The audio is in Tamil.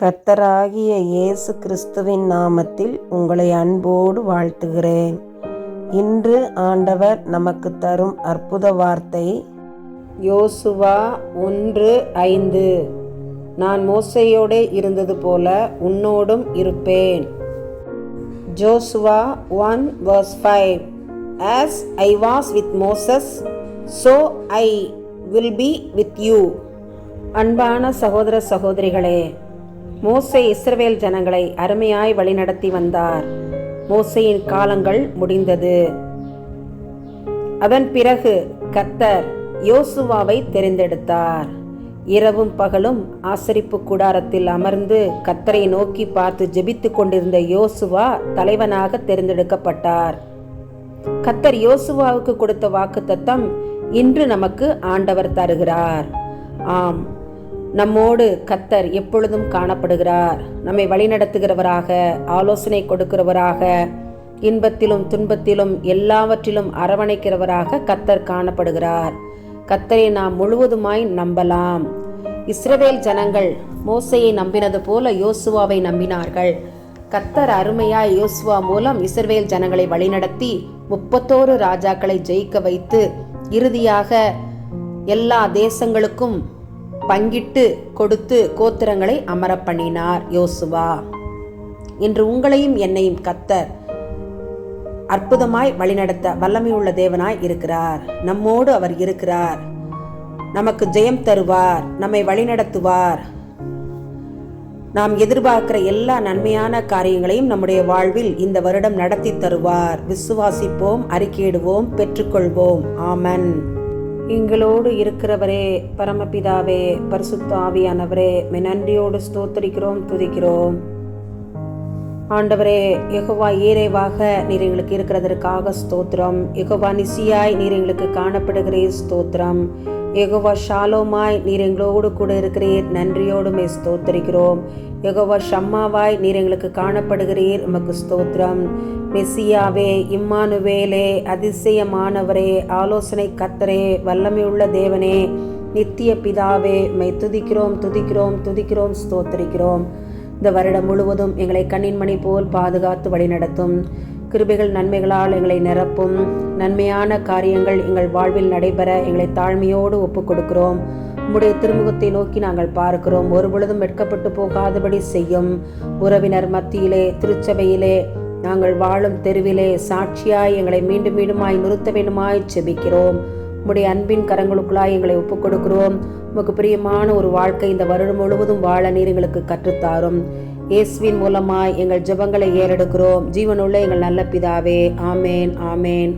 கர்த்தராகிய இயேசு கிறிஸ்துவின் நாமத்தில் உங்களை அன்போடு வாழ்த்துகிறேன். இன்று ஆண்டவர் நமக்கு தரும் அற்புத வார்த்தை யோசுவா ஒன்று ஐந்து. நான் மோசையோடே இருந்தது போல உன்னோடும் இருப்பேன். Joshua one verse five. As I was with Moses so I will be with you அன்பான சகோதர சகோதரிகளே மோசே இஸ்ரவேல் ஜனங்களை அருமையாய் வழிநடத்தி வந்தார். மோசையின் காலங்கள் முடிந்தது. அதன் பிறகு கத்தர் யோசுவாவை தெரிந்தெடுத்தார். இரவும் பகலும் ஆசரிப்பு கூடாரத்தில் அமர்ந்து கத்தரை நோக்கி பார்த்து ஜெபித்து கொண்டிருந்த யோசுவா தலைவனாக தேர்ந்தெடுக்கப்பட்டார். கத்தர் யோசுவாவுக்கு கொடுத்த வாக்குத்தத்தம் இன்று நமக்கு ஆண்டவர் தருகிறார். ஆம் நம்மோடு கத்தர் எப்பொழுதும் காணப்படுகிறார். நம்மை வழிநடத்துகிறவராக ஆலோசனை கொடுக்கிறவராக இன்பத்திலும் துன்பத்திலும் எல்லாவற்றிலும் அரவணைக்கிறவராக கத்தர் காணப்படுகிறார். கத்தரை நாம் முழுவதுமாய் நம்பலாம். இஸ்ரவேல் ஜனங்கள் மோசையை நம்பினது போல யோசுவாவை நம்பினார்கள். கத்தர் அருமையாய் யோசுவா மூலம் இஸ்ரவேல் ஜனங்களை வழிநடத்தி முப்பத்தோரு ராஜாக்களை ஜெயிக்க வைத்து இறுதியாக எல்லா தேசங்களுக்கும் பங்கிட்டு கொடுத்து கோத்திரங்களை அமர பண்ணினார் யோசுவா. இன்று உங்களையும் என்னையும் கத்தர் அற்புதமாய் வழிநடத்த வல்லமையுள்ள தேவனாய் இருக்கிறார். நம்மோடு அவர் இருக்கிறார். நமக்கு ஜெயம் தருவார். நம்மை வழிநடத்துவார். நாம் எதிர்பார்க்கிற எல்லா நன்மையான காரியங்களையும் நம்முடைய வாழ்வில் இந்த வருடம் நடத்தி தருவார். விசுவாசிப்போம் அறிக்கையிடுவோம் பெற்றுக்கொள்வோம். ஆமன். எங்களோடு இருக்கிறவரே பரமபிதாவே பரிசுத்த ஆவியானவரே நன்றியோடு ஸ்தோத்தரிக்கிறோம் துதிக்கிறோம். ஆண்டவரே யெகோவா ஏறைவாக நீர் எங்களுக்கு இருக்கிறதற்காக ஸ்தோத்திரம். யெகோவா நிசியாய் நீர் எங்களுக்கு காணப்படுகிறே ஸ்தோத்திரம். எகோவா ஷாலோமாய் நீர் எங்களோடு கூட இருக்கிறீர். நன்றியோடு மே ஸ்தோத்தரிக்கிறோம். யெகோவா ஷம்மாவாய் நீர் எங்களுக்கு காணப்படுகிறீர். உமக்கு ஸ்தோத்திரம். மெஸ்ஸியாவே இம்மானுவேலே அதிசயமானவரே ஆலோசனை கத்தரே வல்லமையுள்ள தேவனே நித்திய பிதாவே மை துதிக்கிறோம் துதிக்கிறோம் துதிக்கிறோம் ஸ்தோத்தரிக்கிறோம். இந்த வருடம் முழுவதும் எங்களை கண்ணின் மணி போல் பாதுகாத்து வழிநடத்தும். கிருபைகள் நன்மைகளால் எங்களை நிரப்பும். நன்மையான காரியங்கள் எங்கள் வாழ்வில் நடைபெற எங்களை தாழ்மையோடு ஒப்புக் கொடுக்கிறோம் உம்முடைய திருமுகத்தை நோக்கி நாங்கள் பார்க்கிறோம். ஒரு பொழுதும் வெட்கப்பட்டு போகாதபடி செய்யும். உறவினர் மத்தியிலே திருச்சபையிலே நாங்கள் வாழும் தெருவிலே சாட்சியாய் எங்களை மீண்டும் மீண்டுமாய் நிறுத்த வேண்டுமாய் செபிக்கிறோம். உம்முடைய அன்பின் கரங்களுக்குள்ளாய் எங்களை ஒப்புக் கொடுக்கிறோம் உமக்கு பிரியமான ஒரு வாழ்க்கை இந்த வருடம் முழுவதும் வாழ நீர் எங்களுக்கு கற்றுத்தாரும் இயேசுவின் மூலமாய் எங்கள் ஜெபங்களை ஏறெடுக்கிறோம். ஜீவனுள்ள எங்கள் நல்ல பிதாவே. ஆமேன் ஆமேன்.